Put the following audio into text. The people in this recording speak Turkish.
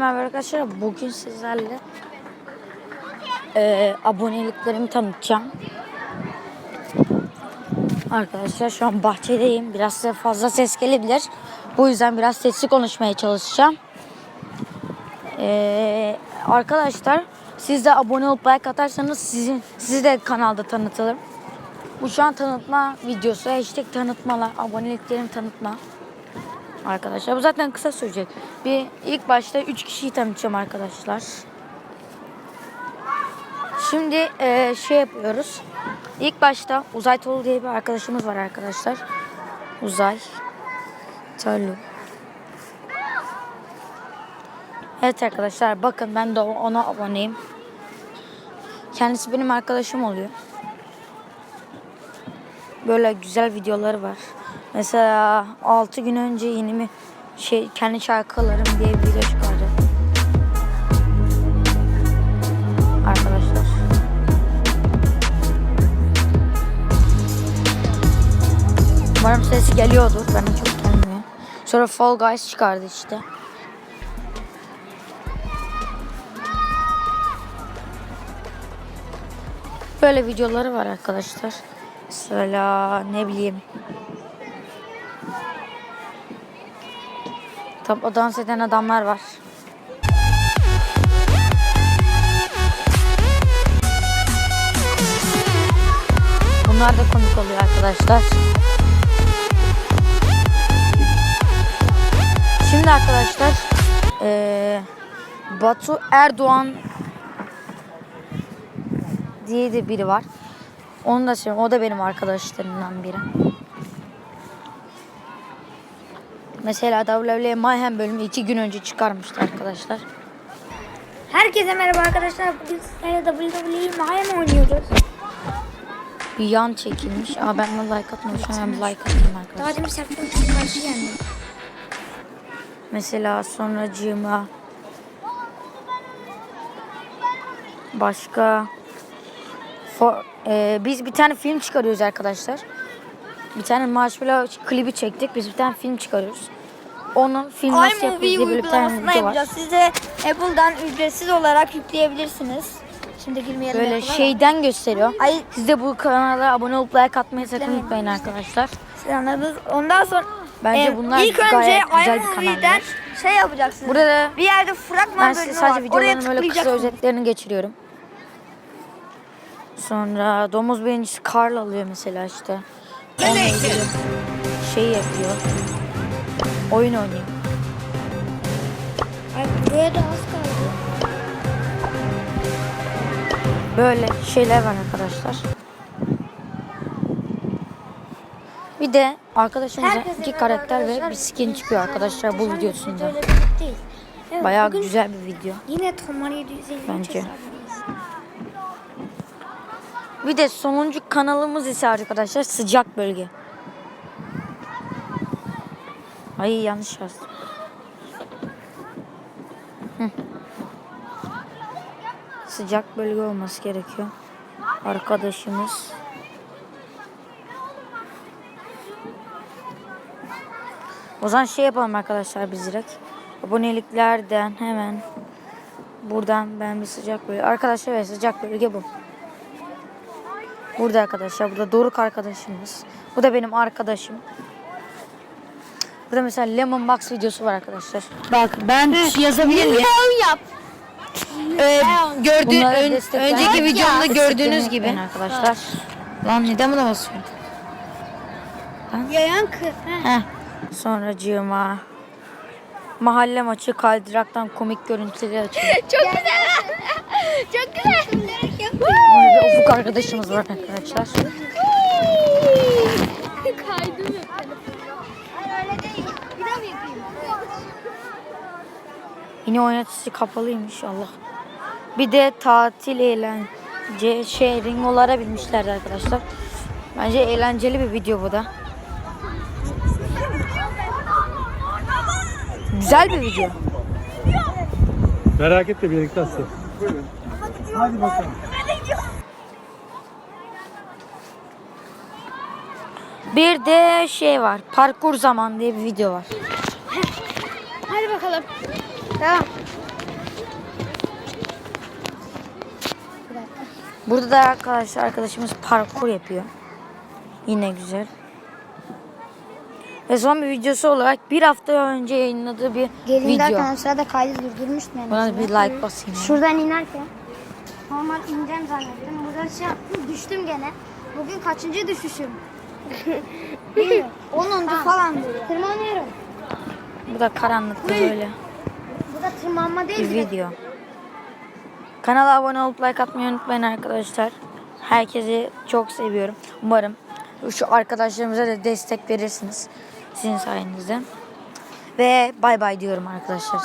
merhaba arkadaşlar. Bugün sizlerle eee aboneliklerimi tanıtacağım. Arkadaşlar şu an bahçedeyim. Biraz size fazla ses gelebilir. Bu yüzden biraz sesli konuşmaya çalışacağım. Eee, arkadaşlar siz de abone olup like atarsanız sizin sizi de kanalda tanıtırım. Bu şu an tanıtma videosu. Hashtag tanıtmalar, aboneliklerimi tanıtma. Arkadaşlar bu zaten kısa sürecek. Bir ilk başta 3 kişiyi tanıtacağım arkadaşlar. Şimdi eee, şey yapıyoruz. İlk başta Uzay Tolu diye bir arkadaşımız var arkadaşlar. Uzay Tolu. Evet arkadaşlar bakın ben de ona aboneyim. Kendisi benim arkadaşım oluyor. Böyle güzel videoları var. Mesela 6 gün önce yeni mi şey kendi şarkılarım diye bir video çıkardı. Arkadaşlar. Umarım sesi geliyordur. Bana çok gelmiyor. Sonra Fall Guys çıkardı işte. Böyle videoları var arkadaşlar. Mesela ne bileyim. Tam dans eden adamlar var. Bunlar da komik oluyor arkadaşlar. Şimdi arkadaşlar eee, Batu Erdoğan diye de biri var. Onu da söyleyeyim. O da benim arkadaşlarımdan biri. Mesela WWE Mayhem bölümü iki gün önce çıkarmıştı arkadaşlar. Herkese merhaba arkadaşlar. Bugün sizlerle WWE Mayhem oynuyoruz. Bir yan çekilmiş. Aa ben de like atmamışım. Bir like atayım Daha arkadaşlar. demin sertliğim için karşı yendim. Mesela sonracığıma başka For, e, biz bir tane film çıkarıyoruz arkadaşlar. Bir tane Marshmallow klibi çektik. Biz bir tane film çıkarıyoruz. Onun film nasıl diye böyle bir tane uygulamasına video var. yapacağız. Siz de Apple'dan ücretsiz olarak yükleyebilirsiniz. Şimdi girmeyelim. Böyle Apple'a da. şeyden gösteriyor. Ay Siz de bu kanala abone olup like atmayı sakın unutmayın arkadaşlar. siz anladınız. Ondan sonra Bence e, bunlar ilk önce gayet güzel bir iMovie'den kanallar. şey yapacaksınız. Burada bir yerde fragman ben size bölümü sadece var. Oraya videoların böyle kısa tıklayacaksınız. özetlerini geçiriyorum. Sonra domuz birincisi Karl alıyor mesela işte. Onunla ilgili şey yapıyor. Oyun oynuyor. Ay buraya da az kaldı. Böyle şeyler var arkadaşlar. Bir de arkadaşımıza Herkese iki karakter ve bir skin çıkıyor arkadaşlar bu videosunda. Evet, Bayağı bugün güzel bir video. Yine Tomar 753 Bence. Bir de sonuncu kanalımız ise arkadaşlar sıcak bölge. Ay yanlış yazdım. Sıcak bölge olması gerekiyor. Arkadaşımız. O zaman şey yapalım arkadaşlar biz direkt. Aboneliklerden hemen buradan ben bir sıcak bölge. Arkadaşlar ve sıcak bölge bu. Burada arkadaşlar. Burada Doruk arkadaşımız. Bu da benim arkadaşım. Burada mesela Lemon Box videosu var arkadaşlar. Bak ben yazabilir miyim? yap. Ee, gördüğün Bunlara ön- destek önceki videomda gördüğünüz Desteklemeyi gibi. unutmayın arkadaşlar. Lan neden buna basıyorsun? Yayan kız. Heh. Sonracığıma mahalle maçı kaydıraktan komik görüntüleri açıyor. Çok güzel. Çok güzel. Burada da Ufuk arkadaşımız var arkadaşlar. Yine oynatıcısı kapalıymış Allah. Bir de tatil eğlence şey ringolara binmişlerdi arkadaşlar. Bence eğlenceli bir video bu da. Güzel bir video. Merak etme birlikte atacağız. Hadi bakalım. Bir de şey var. Parkur zaman diye bir video var. Hadi bakalım. Devam. Burada da arkadaşlar arkadaşımız parkur yapıyor. Yine güzel. Ve son bir videosu olarak bir hafta önce yayınladığı bir Gelin video. derken o sırada kaydı durdurmuştum. en Buna bir like basayım. Şuradan inerken normal ineceğim zannettim. Burada şey yaptım düştüm gene. Bugün kaçıncı düşüşüm? Bilmiyorum. Onuncu falan. Tırmanıyorum. Bu da karanlıkta böyle. Bu da tırmanma değil video. Kanala abone olup like atmayı unutmayın arkadaşlar. Herkesi çok seviyorum. Umarım şu arkadaşlarımıza da destek verirsiniz. Sizin sayenizde. Ve bay bay diyorum arkadaşlar.